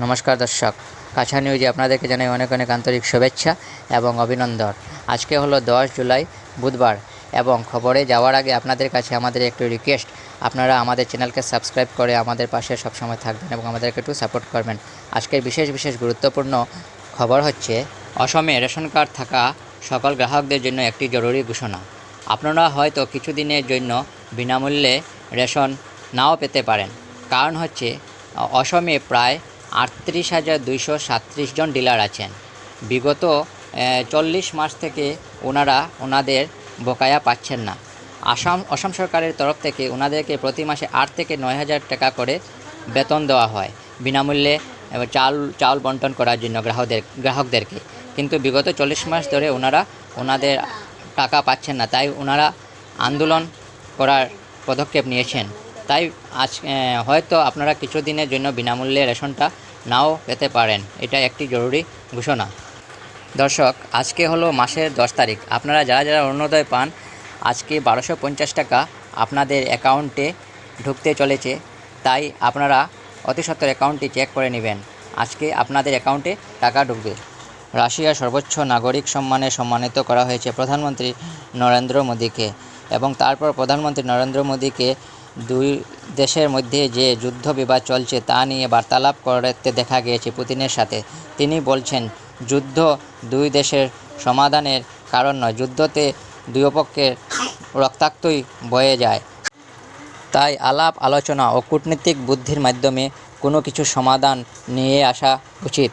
নমস্কার দর্শক। কাছা নিউজে আপনাদেরকে জানাই অনেক অনেক আন্তরিক শুভেচ্ছা এবং অভিনন্দন। আজকে হলো দশ জুলাই, বুধবার এবং খবরে যাওয়ার আগে আপনাদের কাছে আমাদের একটু রিকোয়েস্ট আপনারা আমাদের চ্যানেলকে সাবস্ক্রাইব করে আমাদের পাশে সবসময় থাকবেন এবং আমাদেরকে একটু সাপোর্ট করবেন। আজকের বিশেষ বিশেষ গুরুত্বপূর্ণ খবর হচ্ছে, অসমে রেশন কার্ড থাকা সকল গ্রাহকদের জন্য একটি জরুরি ঘোষণা। আপনারা হয়তো কিছুদিনের জন্য বিনামূল্যে রেশন নাও পেতে পারেন। কারণ হচ্ছে, অসমে প্রায় আটত্রিশ হাজার দুইশো সাতত্রিশ জন ডিলার আছেন। বিগত চল্লিশ মাস থেকে ওনারা ওনাদের বকায়া পাচ্ছেন না। আসাম, অসম সরকারের তরফ থেকে ওনাদেরকে প্রতি মাসে আট থেকে নয় হাজার টাকা করে বেতন দেওয়া হয়। বিনামূল্যে চাল চাল বন্টন করার জন্য গ্রাহকদের গ্রাহকদেরকে। কিন্তু বিগত চল্লিশ মাস ধরে ওনারা ওনাদের টাকা পাচ্ছেন না। তাই ওনারা আন্দোলন করার পদক্ষেপ নিয়েছেন। তাই আজ হয়তো আপনারা কিছুদিনের জন্য বিনামূল্যে রেশনটা নাও পেতে পারেন। এটা একটি জরুরি ঘোষণা। দর্শক, আজকে হলো মাসের দশ তারিখ। আপনারা যারা যারা অরুণোদয় পান, আজকে বারোশো পঞ্চাশ টাকা আপনাদের অ্যাকাউন্টে ঢুকতে চলেছে। তাই আপনারা অতি সত্বর অ্যাকাউন্টটি চেক করে নেবেন। আজকে আপনাদের অ্যাকাউন্টে টাকা ঢুকবে। রাশিয়ার সর্বোচ্চ নাগরিক সম্মানে সম্মানিত করা হয়েছে প্রধানমন্ত্রী নরেন্দ্র মোদীকে এবং তারপর প্রধানমন্ত্রী নরেন্দ্র মোদীকে দুই দেশের মধ্যে যে যুদ্ধ বিবাদ চলছে তা নিয়ে বার্তালাপ করতে দেখা গিয়েছে পুতিনের সাথে। তিনি বলছেন, যুদ্ধ দুই দেশের সমাধানের কারণ নয়, যুদ্ধতে দুই পক্ষের রক্তাক্তই বয়ে যায়। তাই আলাপ, আলোচনা ও কূটনীতিক বুদ্ধির মাধ্যমে কোনো কিছু সমাধান নিয়ে আসা উচিত।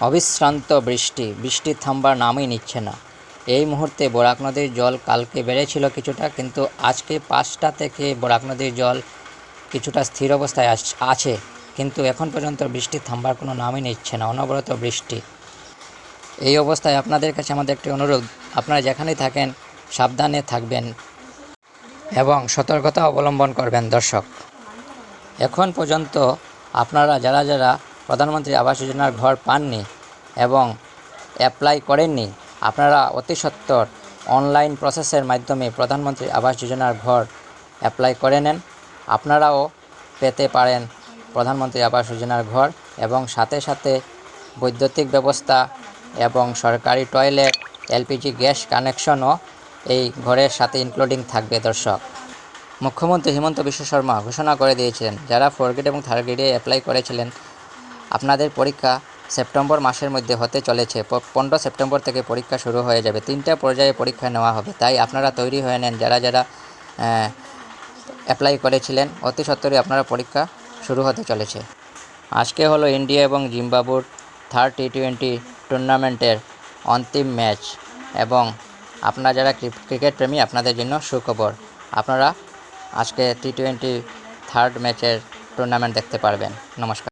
অবিশ্রান্ত বৃষ্টি বৃষ্টি থামবার নামই নিচ্ছে না। এই মুহূর্তে বরাক নদীর জল কালকে বেড়েছিল কিছুটা, কিন্তু আজকে পাঁচটা থেকে বরাক নদীর জল কিছুটা স্থির অবস্থায় আছে কিন্তু এখন পর্যন্ত বৃষ্টি থামবার কোনো নামই নিচ্ছে না, অনবরত বৃষ্টি। এই অবস্থায় আপনাদের কাছে আমাদের একটি অনুরোধ, আপনারা যেখানেই থাকেন সাবধানে থাকবেন এবং সতর্কতা অবলম্বন করবেন, দর্শক। এখন পর্যন্ত আপনারা যারা যারা প্রধানমন্ত্রী আবাস যোজনার ঘর পাননি এবং অ্যাপ্লাই করেননি আপনারা অতি সত্বর অনলাইন প্রসেসের মাধ্যমে প্রধানমন্ত্রী আবাস যোজনার ঘর অ্যাপ্লাই করে নেন। আপনারাও পেতে পারেন প্রধানমন্ত্রী আবাস যোজনার ঘর এবং সাথে সাথে বৈদ্যুতিক ব্যবস্থা এবং সরকারি টয়লেট, এলপিজি গ্যাস কানেকশনও এই ঘরের সাথে ইনক্লুডিং থাকবে দর্শক। মুখ্যমন্ত্রী হিমন্ত বিশ্ব শর্মা ঘোষণা করে দিয়েছিলেন, যারা ফোর গ্রেড এবং থার্ড গ্রেডে অ্যাপ্লাই করেছিলেন, আপনাদের পরীক্ষা সেপ্টেম্বর মাসের মধ্যে হতে চলেছে। পনেরো সেপ্টেম্বর থেকে পরীক্ষা শুরু হয়ে যাবে। তিনটা পর্যায়ে পরীক্ষা নেওয়া হবে। তাই আপনারা তৈরি হয়ে নেন। যারা যারা অ্যাপ্লাই করেছিলেন, অতি সত্বরই আপনারা পরীক্ষা শুরু হতে চলেছে। আজকে হলো ইন্ডিয়া এবং জিম্বাবুর থার্ড টি টোয়েন্টি টুর্নামেন্টের অন্তিম ম্যাচ এবং আপনারা যারা ক্রি- ক্রিকেট প্রেমী, আপনাদের জন্য সুখবর। আপনারা আজকে টি টোয়েন্টি থার্ড ম্যাচের টুর্নামেন্ট দেখতে পারবেন। নমস্কার।